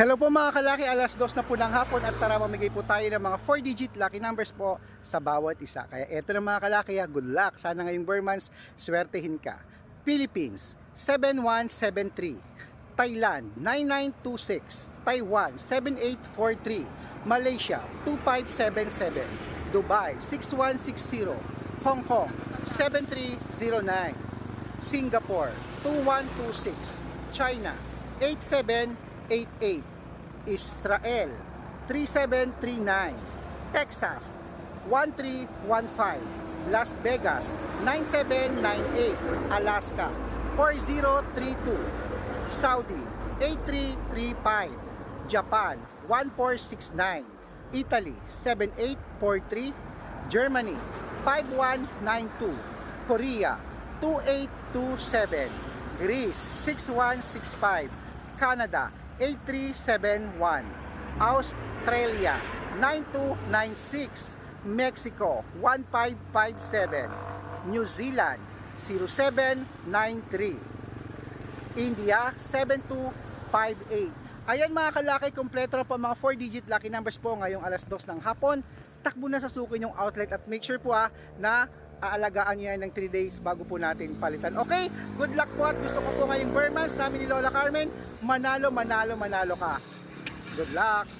Hello po mga kalaki, alas dos na po ng hapon at tara mamigay po tayo ng mga 4-digit lucky numbers po sa bawat isa. Kaya eto na mga kalaki, ah, good luck. Sana ngayong Burmans, swertehin ka. Philippines, 7173. Thailand, 9926. Taiwan, 7843. Malaysia, 2577. Dubai, 6160. Hong Kong, 7309. Singapore 2126, China 8788, Israel 3739, Texas 1315, Las Vegas 9798, Alaska 4032, Saudi 8335, Japan 1469, Italy 7843, Germany 5192, Korea 2827, Greece 6165, Canada 8371, Australia 9296, Mexico 1557, New Zealand 0793, India 7258. Ayan mga kalaki, kompleto na po mga 4-digit lucky numbers po ngayong alas 2 ng hapon. Takbo na sa suki yung outlet at make sure po ah, na aalagaan niyo yan ng 3 days bago po natin palitan. Okay, good luck po at gusto ko po ngayong Burmans namin ni Lola Carmen, manalo, manalo, manalo ka. Good luck!